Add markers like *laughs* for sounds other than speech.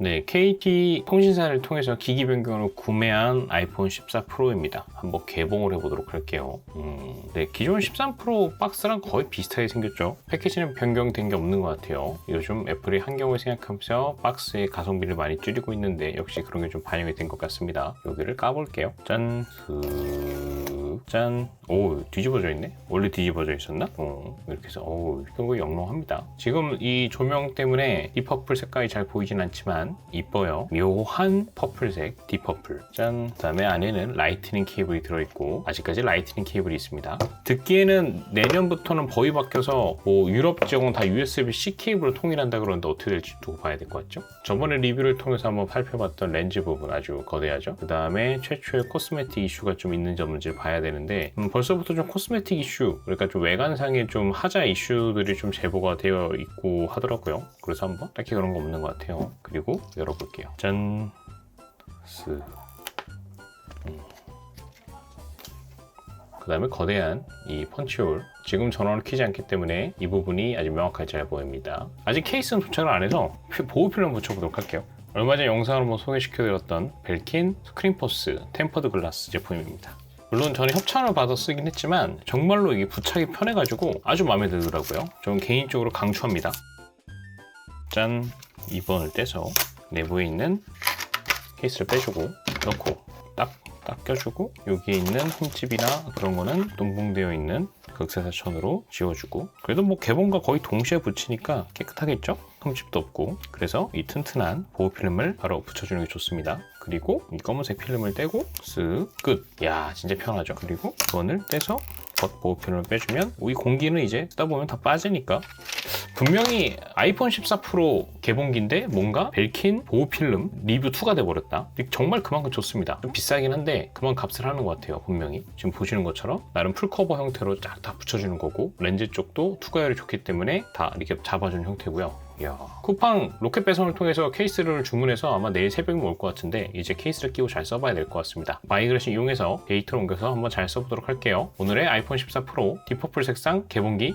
네, KT 통신사를 통해서 기기 변경으로 구매한 아이폰 14 프로입니다. 한번 개봉을 해보도록 할게요. 음, 네, 기존 13 프로 박스랑 거의 비슷하게 생겼죠. 패키지는 변경된 게 없는 것 같아요. 요즘 애플이 환경을 생각하면서 박스의 가성비를 많이 줄이고 있는데 역시 그런 게 좀 반영이 된 것 같습니다. 여기를 까볼게요. 짠, 그, 짠. 오, 뒤집어져 있네? 원래 뒤집어져 있었나? 어, 이렇게 해서, 오, 이런 거 영롱합니다. 지금 이 조명 때문에 이 퍼플 색깔이 잘 보이진 않지만 이뻐요. 묘한 퍼플색, 딥퍼플. 짠. 그 다음에 안에는 라이트닝 케이블이 들어있고, 아직까지 라이트닝 케이블이 있습니다. 듣기에는 내년부터는 법이 바뀌어서 뭐 유럽 지역은 다 USB-C 케이블로 통일한다 그러는데 어떻게 될지 두고 봐야 될 것 같죠? 저번에 리뷰를 통해서 한번 살펴봤던 렌즈 부분 아주 거대하죠? 그 다음에 최초의 코스메틱 이슈가 좀 있는지 없는지 봐야 되는 데 음, 벌써부터 좀 코스메틱 이슈 그러니까 좀 외관상의 좀 하자 이슈들이 좀 제보가 되어 있고 하더라고요. 그래서 한번 딱히 그런 거 없는 것 같아요. 그리고 열어볼게요. 짠. 스. 그 다음에 거대한 이 펀치홀. 지금 전원을 켜지 않기 때문에 이 부분이 아주 명확하게 잘 보입니다. 아직 케이스는 도착을 안 해서 *laughs* 피- 보호 필름 붙여보도록 할게요. 얼마 전 영상으로 한번 소개시켜드렸던 벨킨 스크린포스 템퍼드 글라스 제품입니다 물론 저는 협찬을 받아 쓰긴 했지만 정말로 이게 부착이 편해가지고 아주 마음에 들더라고요. 저는 개인적으로 강추합니다. 짠. 2번을 떼서 내부에 있는 케이스를 빼주고 넣고 딱, 딱 껴주고 여기에 있는 흠집이나 그런 거는 동봉되어 있는 극세사천으로 지워주고 그래도 뭐 개봉과 거의 동시에 붙이니까 깨끗하겠죠? 흠집도 없고 그래서 이 튼튼한 보호 필름을 바로 붙여주는 게 좋습니다 그리고 이 검은색 필름을 떼고 쓱 끝! 야 진짜 편하죠? 그리고 이건을 떼서 겉 보호 필름을 빼주면 이 공기는 이제 쓰다 보면 다 빠지니까 분명히 아이폰 14 프로 개봉기인데 뭔가 벨킨 보호 필름 리뷰 2가 돼버렸다. 정말 그만큼 좋습니다. 좀 비싸긴 한데 그만 값을 하는 것 같아요. 분명히 지금 보시는 것처럼 나름 풀커버 형태로 쫙 다 붙여주는 거고 렌즈 쪽도 투과열이 좋기 때문에 다 이렇게 잡아주는 형태고요. 이야. 쿠팡 로켓 배송을 통해서 케이스를 주문해서 아마 내일 새벽이면 올 것 같은데 이제 케이스를 끼고 잘 써봐야 될 것 같습니다. 마이그레이션 이용해서 데이터를 옮겨서 한번 잘 써보도록 할게요. 오늘의 아이폰 14 프로 딥퍼플 색상 개봉기